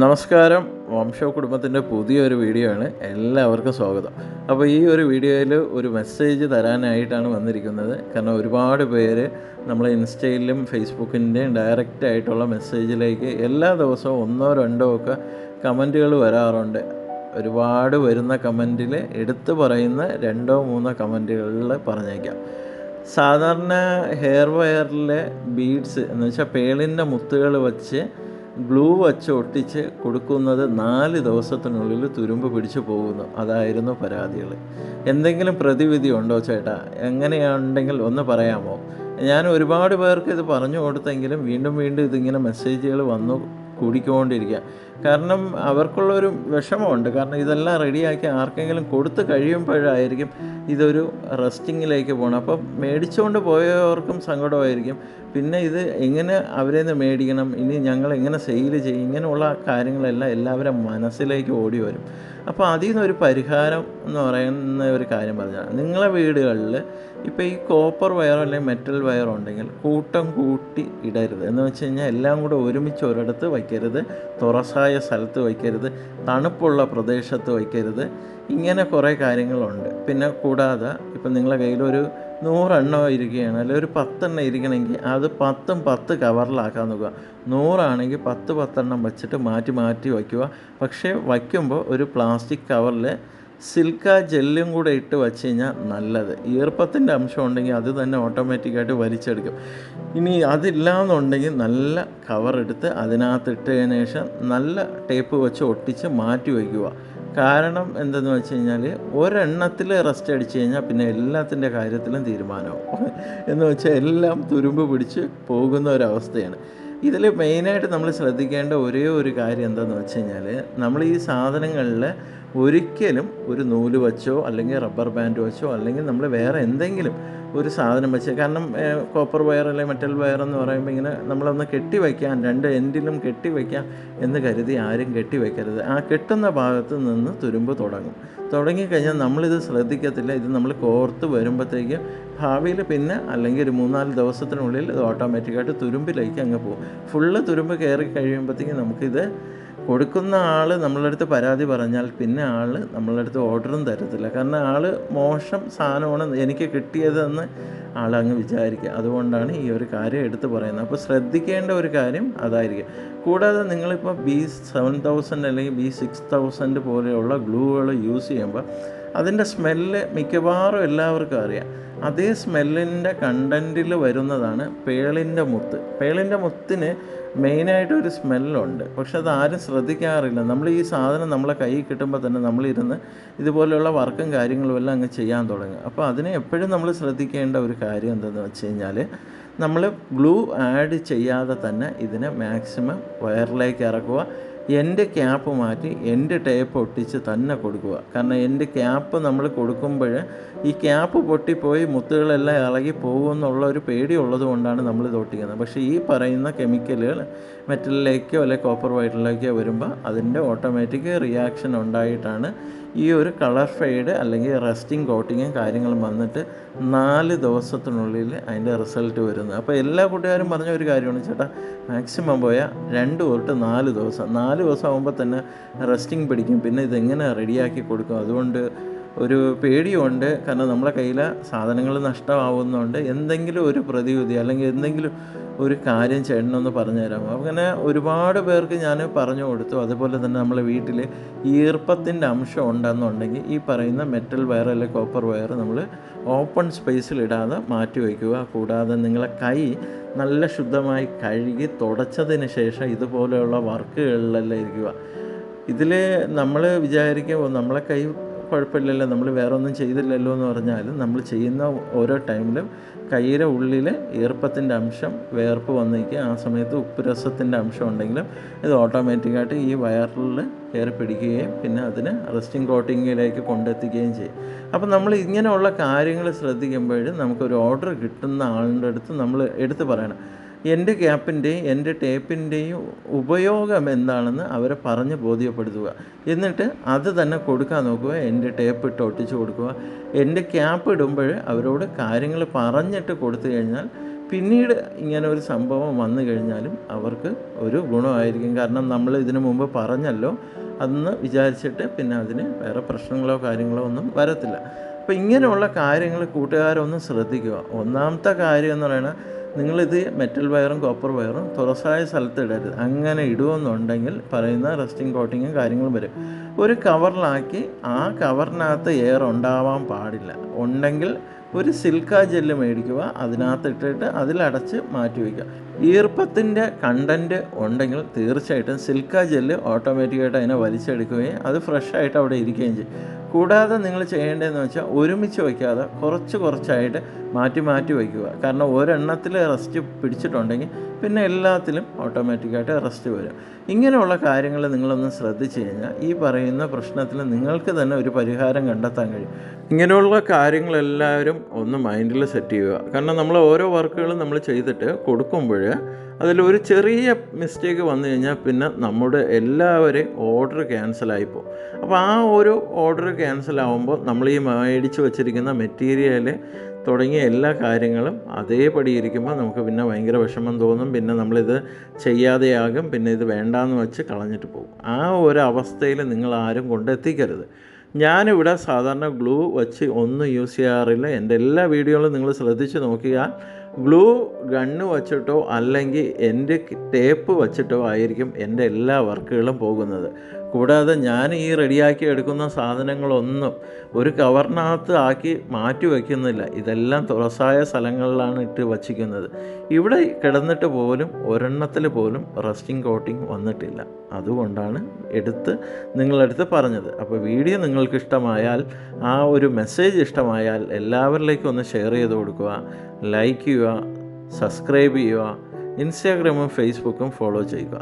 നമസ്കാരം. വംശ കുടുംബത്തിന്റെ പുതിയൊരു വീഡിയോ ആണ്. എല്ലാവർക്കും സ്വാഗതം. അപ്പോൾ ഈ ഒരു വീഡിയോയിൽ ഒരു മെസ്സേജ് തരാനായിട്ടാണ് വന്നിരിക്കുന്നത്. കാരണം ഒരുപാട് പേര് നമ്മൾ ഇൻസ്റ്റയിലും ഫേസ്ബുക്കിന്റെയും ഡയറക്റ്റ് ആയിട്ടുള്ള മെസ്സേജിലേക്ക് എല്ലാ ദിവസവും ഒന്നോ രണ്ടോ ഒക്കെ കമന്റുകൾ വരാറുണ്ട്. ഒരുപാട് വരുന്ന കമന്റിൽ എടുത്തു പറയുന്ന രണ്ടോ മൂന്നോ കമന്റുകളിൽ പറഞ്ഞേക്കാം. സാധാരണ ഹെയർ വയറിലെ ബീഡ്സ് എന്ന് വെച്ചാൽ പേളിന്റെ മുത്തുകൾ വച്ച് ഗ്ലൂ വച്ച് ഒട്ടിച്ച് കൊടുക്കുന്നത് നാല് ദിവസത്തിനുള്ളിൽ തുരുമ്പ് പിടിച്ചു പോകുന്നു. അതായിരുന്നു പരാതികൾ എന്തെങ്കിലും പ്രതിവിധി ഉണ്ടോ ചേട്ടാ? എങ്ങനെയുണ്ടെങ്കിൽ ഒന്ന് പറയാമോ? ഞാൻ ഒരുപാട് പേർക്ക് ഇത് പറഞ്ഞു കൊടുത്തെങ്കിലും വീണ്ടും വീണ്ടും ഇതിങ്ങനെ മെസ്സേജുകൾ വന്നു കൂടിക്കൊണ്ടിരിക്കുക. കാരണം അവർക്കുള്ളൊരു വിഷമമുണ്ട്. കാരണം ഇതെല്ലാം റെഡിയാക്കി ആർക്കെങ്കിലും കൊടുത്തു കഴിയുമ്പോഴായിരിക്കും ഇതൊരു റെസ്റ്റിങ്ങിലേക്ക് പോകണം അപ്പം മേടിച്ചുകൊണ്ട് പോയവർക്കും സങ്കടമായിരിക്കും. പിന്നെ ഇത് എങ്ങനെ അവരെ നിന്ന് മേടിക്കണം? ഇനി ഞങ്ങൾ എങ്ങനെ സെയിൽ ചെയ്യും? ഇങ്ങനെയുള്ള കാര്യങ്ങളെല്ലാം എല്ലാവരും മനസ്സിലേക്ക് ഓടി വരും. അപ്പോൾ അതിൽ നിന്നൊരു പരിഹാരം എന്ന് പറയുന്ന ഒരു കാര്യം പറഞ്ഞാൽ നിങ്ങളെ വീടുകളിൽ ഇപ്പോൾ ഈ കോപ്പർ വയറോ അല്ലെങ്കിൽ മെറ്റൽ വയറോ ഉണ്ടെങ്കിൽ കൂട്ടം കൂട്ടി ഇടരുത്. എന്ന് വെച്ച് കഴിഞ്ഞാൽ എല്ലാം കൂടെ ഒരുമിച്ച് ഒരിടത്ത് വയ്ക്കരുത്. തുറസായ സ്ഥലത്ത് വയ്ക്കരുത്. തണുപ്പുള്ള പ്രദേശത്ത് വയ്ക്കരുത്. ഇങ്ങനെ കുറേ കാര്യങ്ങളുണ്ട്. പിന്നെ കൂടാതെ ഇപ്പം നിങ്ങളുടെ കയ്യിലൊരു നൂറെണ്ണം ഇരിക്കുകയാണ് അല്ലെങ്കിൽ ഒരു പത്തെണ്ണം ഇരിക്കണമെങ്കിൽ അത് പത്തും പത്ത് കവറിലാക്കാൻ നോക്കുക. നൂറാണെങ്കിൽ പത്ത് പത്തെണ്ണം വെച്ചിട്ട് മാറ്റി മാറ്റി വയ്ക്കുക. പക്ഷേ വയ്ക്കുമ്പോൾ ഒരു പ്ലാസ്റ്റിക് കവറിൽ സിൽക്ക ജെല്ലും കൂടെ ഇട്ട് വച്ച് കഴിഞ്ഞാൽ നല്ലത്. ഈർപ്പത്തിന്റെ അംശം ഉണ്ടെങ്കിൽ അത് തന്നെ ഓട്ടോമാറ്റിക്കായിട്ട് വലിച്ചെടുക്കും. ഇനി അതില്ലാന്നുണ്ടെങ്കിൽ നല്ല കവർ എടുത്ത് അതിനകത്ത് ഇട്ടതിന് ശേഷം നല്ല ടേപ്പ് വെച്ച് ഒട്ടിച്ച് മാറ്റി വയ്ക്കുക. കാരണം എന്തെന്ന് വെച്ച് കഴിഞ്ഞാൽ ഒരെണ്ണത്തിൽ റെസ്റ്റ് അടിച്ചു കഴിഞ്ഞാൽ പിന്നെ എല്ലാത്തിന്റെ കാര്യത്തിലും തീരുമാനമാവും. എന്ന് വെച്ചാൽ എല്ലാം തുരുമ്പ് പിടിച്ച് പോകുന്ന ഒരവസ്ഥയാണ്. ഇതിൽ മെയിനായിട്ട് നമ്മൾ ശ്രദ്ധിക്കേണ്ട ഒരേ ഒരു കാര്യം എന്താണെന്ന് വെച്ച് കഴിഞ്ഞാൽ നമ്മൾ ഈ സാധനങ്ങളിൽ ഒരിക്കലും ഒരു നൂൽ വെച്ചോ അല്ലെങ്കിൽ റബ്ബർ ബാൻഡ് വച്ചോ അല്ലെങ്കിൽ നമ്മൾ വേറെ എന്തെങ്കിലും ഒരു സാധനം വെച്ച്. കാരണം കോപ്പർ വയർ അല്ലെങ്കിൽ മെറ്റൽ വയർ എന്ന് പറയുമ്പോൾ ഇങ്ങനെ നമ്മളൊന്ന് കെട്ടി വയ്ക്കാൻ രണ്ട് എൻഡിലും കെട്ടി വയ്ക്കാം എന്ന് കരുതി ആരും കെട്ടി വയ്ക്കരുത് ആ കെട്ടുന്ന ഭാഗത്ത് നിന്ന് തുരുമ്പ് തുടങ്ങും. തുടങ്ങിക്കഴിഞ്ഞാൽ നമ്മളിത് ശ്രദ്ധിക്കത്തില്ല. ഇത് നമ്മൾ കോർത്ത് വരുമ്പോഴത്തേക്ക് ഭാവിയിൽ പിന്നെ അല്ലെങ്കിൽ ഒരു മൂന്നാൽ ദിവസത്തിനുള്ളിൽ ഇത് ഓട്ടോമാറ്റിക്കായിട്ട് തുരുമ്പിലേക്ക് അങ്ങ് പോകും. ഫുള്ള് തുരുമ്പ് കയറി കഴിയുമ്പോഴത്തേക്കും നമുക്കിത് കൊടുക്കുന്ന ആൾ നമ്മളുടെ അടുത്ത് പരാതി പറഞ്ഞാൽ പിന്നെ ആൾ നമ്മളുടെ അടുത്ത് ഓർഡറും തരത്തില്ല. കാരണം ആൾ മോശം സാധനമാണ് എനിക്ക് കിട്ടിയതെന്ന് ആൾ അങ്ങ് വിചാരിക്കുക. അതുകൊണ്ടാണ് ഈ ഒരു കാര്യം എടുത്ത് പറയുന്നത്. അപ്പോൾ ശ്രദ്ധിക്കേണ്ട ഒരു കാര്യം അതായിരിക്കും. കൂടാതെ നിങ്ങളിപ്പോൾ ബി സെവൻ തൗസൻഡ് അല്ലെങ്കിൽ ബി സിക്സ് തൗസൻഡ് പോലെയുള്ള ഗ്ലൂകൾ യൂസ് ചെയ്യുമ്പോൾ അതിന്റെ സ്മെല്ല് മിക്കവാറും എല്ലാവർക്കും അറിയാം. അതേ സ്മെല്ലിന്റെ കണ്ടന്റിൽ വരുന്നതാണ് പേളിന്റെ മുത്ത്. പേളിന്റെ മുത്തിന് മെയിനായിട്ട് ഒരു സ്മെല്ലുണ്ട്. പക്ഷെ അത് ആരും ശ്രദ്ധിക്കാറില്ല. നമ്മൾ ഈ സാധനം നമ്മളെ കയ്യിൽ കിട്ടുമ്പോൾ തന്നെ നമ്മളിരുന്ന് ഇതുപോലെയുള്ള വർക്കും കാര്യങ്ങളും എല്ലാം അങ്ങ് ചെയ്യാൻ തുടങ്ങും അപ്പോൾ അതിനെ എപ്പോഴും നമ്മൾ ശ്രദ്ധിക്കേണ്ട ഒരു കാര്യം എന്തെന്ന് വെച്ച് കഴിഞ്ഞാൽ നമ്മൾ ഗ്ലൂ ആഡ് ചെയ്യാതെ തന്നെ ഇതിനെ മാക്സിമം വയറിലേക്ക് ഇറക്കുക. എന്റെ ക്യാപ്പ് മാറ്റി എന്റെ ടേപ്പ് ഒട്ടിച്ച് തന്നെ കൊടുക്കുക. കാരണം എന്റെ ക്യാപ്പ് നമ്മൾ കൊടുക്കുമ്പോൾ ഈ ക്യാപ്പ് പൊട്ടിപ്പോയി മുത്തുകളെല്ലാം ഇളകി പോകുമെന്നുള്ള ഒരു പേടി ഉള്ളത് കൊണ്ടാണ് നമ്മൾ ഇത് ഒട്ടിക്കുന്നത്. പക്ഷേ ഈ പറയുന്ന കെമിക്കലുകൾ മെറ്റലിലേക്കോ അല്ലെങ്കിൽ കോപ്പർ വൈറ്റിലേക്കോ വരുമ്പോൾ അതിന്റെ ഓട്ടോമാറ്റിക് റിയാക്ഷൻ ഉണ്ടായിട്ടാണ് ഈ ഒരു കളർ ഫെയ്ഡ് അല്ലെങ്കിൽ റെസ്റ്റിംഗ് കോട്ടിങ്ങും കാര്യങ്ങളും വന്നിട്ട് നാല് ദിവസത്തിനുള്ളിൽ അതിന്റെ റിസൾട്ട് വരുന്നത്. അപ്പോൾ എല്ലാ കൂട്ടുകാരും പറഞ്ഞ ഒരു കാര്യമാണ് ചേട്ടാ മാക്സിമം പോയാൽ രണ്ട് തൊട്ട് നാല് ദിവസം. നാല് ദിവസം ആകുമ്പോൾ തന്നെ റെസ്റ്റിംഗ് പിടിക്കും. പിന്നെ ഇതെങ്ങനെ റെഡിയാക്കി കൊടുക്കും? അതുകൊണ്ട് ഒരു പേടിയുണ്ട്. കാരണം നമ്മുടെ കയ്യിലെ സാധനങ്ങൾ നഷ്ടമാവുന്നുണ്ട്. എന്തെങ്കിലും ഒരു പ്രതിവിധി അല്ലെങ്കിൽ എന്തെങ്കിലും ഒരു കാര്യം ചെയ്യണമെന്ന് പറഞ്ഞു തരാമോ അങ്ങനെ ഒരുപാട് പേർക്ക് ഞാൻ പറഞ്ഞു കൊടുത്തു. അതുപോലെ തന്നെ നമ്മളെ വീട്ടിൽ ഈർപ്പത്തിന്റെ അംശം ഉണ്ടെന്നുണ്ടെങ്കിൽ ഈ പറയുന്ന മെറ്റൽ വയർ അല്ലെങ്കിൽ കോപ്പർ വയർ നമ്മൾ ഓപ്പൺ സ്പേസിൽ ഇടാതെ മാറ്റി വയ്ക്കുക. കൂടാതെ നിങ്ങളെ കൈ നല്ല ശുദ്ധമായി കഴുകി തുടച്ചതിന് ശേഷം ഇതുപോലെയുള്ള വർക്കുകളിലെല്ലാം ഇരിക്കുക. ഇതിൽ നമ്മൾ വിചാരിക്കുമ്പോൾ നമ്മളെ കൈ കുഴപ്പമില്ലല്ലോ നമ്മൾ വേറെ ഒന്നും ചെയ്തില്ലല്ലോ എന്ന് പറഞ്ഞാലും നമ്മൾ ചെയ്യുന്ന ഓരോ ടൈമിലും കയ്യിലെ ഉള്ളിൽ ഈർപ്പത്തിന്റെ അംശം വേർപ്പ് വന്നിരിക്കുക. ആ സമയത്ത് ഉപ്പ് രസത്തിന്റെ അംശം ഉണ്ടെങ്കിലും ഇത് ഓട്ടോമാറ്റിക്കായിട്ട് ഈ വയറിൽ കയറി പിടിക്കുകയും പിന്നെ അതിന് റെസ്റ്റിംഗ് കോട്ടിങ്ങിലേക്ക് കൊണ്ടെത്തിക്കുകയും ചെയ്യും. അപ്പം നമ്മൾ ഇങ്ങനെയുള്ള കാര്യങ്ങൾ ശ്രദ്ധിക്കുമ്പോൾ നമുക്കൊരു ഓർഡർ കിട്ടുന്ന ആളുടെ അടുത്ത് നമ്മൾ എടുത്ത് പറയണം. എന്റെ ക്യാപ്പിന്റെയും എന്റെ ടേപ്പിന്റെയും ഉപയോഗം എന്താണെന്ന് അവരെ പറഞ്ഞ് ബോധ്യപ്പെടുത്തുക. എന്നിട്ട് അത് തന്നെ കൊടുക്കാൻ നോക്കുക എന്റെ ടേപ്പ് ഇട്ട് ഒട്ടിച്ച് കൊടുക്കുക. എന്റെ ക്യാപ്പ് ഇടുമ്പോൾ അവരോട് കാര്യങ്ങൾ പറഞ്ഞിട്ട് കൊടുത്തു കഴിഞ്ഞാൽ പിന്നീട് ഇങ്ങനെ ഒരു സംഭവം വന്നു കഴിഞ്ഞാലും അവർക്ക് ഒരു ഗുണമായിരിക്കും. കാരണം നമ്മൾ ഇതിനു മുമ്പ് പറഞ്ഞല്ലോ അന്ന് വിചാരിച്ചിട്ട് പിന്നെ അതിന് വേറെ പ്രശ്നങ്ങളോ കാര്യങ്ങളോ ഒന്നും വരത്തില്ല. അപ്പോൾ ഇങ്ങനെയുള്ള കാര്യങ്ങൾ കൂട്ടുകാരൊന്ന് ശ്രദ്ധിക്കുക. ഒന്നാമത്തെ കാര്യം എന്ന് പറയുന്നത് നിങ്ങളിത് മെറ്റൽ വയറും കോപ്പർ വയറും തുറസായ സ്ഥലത്ത് ഇടരുത്. അങ്ങനെ ഇടുമെന്നുണ്ടെങ്കിൽ പറയുന്ന റെസ്റ്റിംഗ് കോട്ടിങ്ങും കാര്യങ്ങളും വരും. ഒരു കവറിലാക്കി ആ കവറിനകത്ത് എയർ ഉണ്ടാവാൻ പാടില്ല. ഉണ്ടെങ്കിൽ ഒരു സിൽക്ക ജെല്ല് മേടിക്കുക അതിനകത്ത് ഇട്ടിട്ട് അതിലടച്ച് മാറ്റി വയ്ക്കുക. ഈർപ്പത്തിന്റെ കണ്ടന്റ് ഉണ്ടെങ്കിൽ തീർച്ചയായിട്ടും സിൽക്ക ജെല്ല് ഓട്ടോമാറ്റിക്കായിട്ട് അതിനെ വലിച്ചെടുക്കുകയും അത് ഫ്രഷായിട്ട് അവിടെ ഇരിക്കുകയും ചെയ്യും. കൂടാതെ നിങ്ങൾ ചെയ്യേണ്ടതെന്ന് വെച്ചാൽ ഒരുമിച്ച് വയ്ക്കാതെ കുറച്ച് കുറച്ചായിട്ട് മാറ്റി മാറ്റി വയ്ക്കുക. കാരണം ഒരെണ്ണത്തിൽ റെസ്റ്റ് പിടിച്ചിട്ടുണ്ടെങ്കിൽ പിന്നെ എല്ലാത്തിലും ഓട്ടോമാറ്റിക്കായിട്ട് റെസ്റ്റ് വരും. ഇങ്ങനെയുള്ള കാര്യങ്ങൾ നിങ്ങളൊന്ന് ശ്രദ്ധിച്ചു കഴിഞ്ഞാൽ ഈ പറയുന്ന പ്രശ്നത്തിൽ നിങ്ങൾക്ക് തന്നെ ഒരു പരിഹാരം കണ്ടെത്താൻ കഴിയും. ഇങ്ങനെയുള്ള കാര്യങ്ങളെല്ലാവരും ഒന്ന് മൈൻഡിൽ സെറ്റ് ചെയ്യുക. കാരണം നമ്മൾ ഓരോ വർക്കുകളും നമ്മൾ ചെയ്തിട്ട് കൊടുക്കുമ്പോൾ അതിലൊരു ചെറിയ മിസ്റ്റേക്ക് വന്നു കഴിഞ്ഞാൽ പിന്നെ നമ്മുടെ എല്ലാവരെയും ഓർഡർ ക്യാൻസലായിപ്പോൾ അപ്പോൾ ആ ഒരു ഓർഡർ ക്യാൻസലാവുമ്പോൾ നമ്മൾ ഈ മേടിച്ച് വെച്ചിരിക്കുന്ന മെറ്റീരിയൽ തുടങ്ങിയ എല്ലാ കാര്യങ്ങളും അതേപടി ഇരിക്കുമ്പോൾ നമുക്ക് പിന്നെ ഭയങ്കര വിഷമം തോന്നും. പിന്നെ നമ്മളിത് ചെയ്യാതെയാകും. പിന്നെ ഇത് വേണ്ടാന്ന് വെച്ച് കളഞ്ഞിട്ട് പോകും. ആ ഒരു അവസ്ഥയിൽ നിങ്ങൾ ആരും കൊണ്ടെത്തിക്കരുത്. ഞാനിവിടെ സാധാരണ ഗ്ലൂ വച്ച് ഒന്നും യൂസ് ചെയ്യാറില്ല. എന്റെ എല്ലാ വീഡിയോകളും നിങ്ങൾ ശ്രദ്ധിച്ച് നോക്കിയാൽ ഗ്ലൂ ഗണ്ണ് വച്ചിട്ടോ അല്ലെങ്കിൽ എന്റെ ടേപ്പ് വച്ചിട്ടോ ആയിരിക്കും എന്റെ എല്ലാ വർക്കുകളും പോകുന്നത്. കൂടാതെ ഞാൻ ഈ റെഡിയാക്കി എടുക്കുന്ന സാധനങ്ങളൊന്നും ഒരു കവറിനകത്ത് ആക്കി മാറ്റി വയ്ക്കുന്നില്ല. ഇതെല്ലാം തുറസായ സ്ഥലങ്ങളിലാണ് ഇട്ട് വച്ചിരിക്കുന്നത് ഇവിടെ കിടന്നിട്ട് പോലും ഒരെണ്ണത്തിൽ പോലും റസ്റ്റിംഗ് കോട്ടിംഗ് വന്നിട്ടില്ല. അതുകൊണ്ടാണ് എടുത്ത് നിങ്ങളെടുത്ത് പറഞ്ഞത്. അപ്പോൾ വീഡിയോ നിങ്ങൾക്ക് ഇഷ്ടമായാൽ ആ ഒരു മെസ്സേജ് ഇഷ്ടമായാൽ എല്ലാവരിലേക്കും ഒന്ന് ഷെയർ ചെയ്ത് കൊടുക്കുക. ലൈക്ക് ചെയ്യുക സബ്സ്ക്രൈബ് ചെയ്യുക ഇൻസ്റ്റാഗ്രാമും ഫേസ്ബുക്കും ഫോളോ ചെയ്യുക.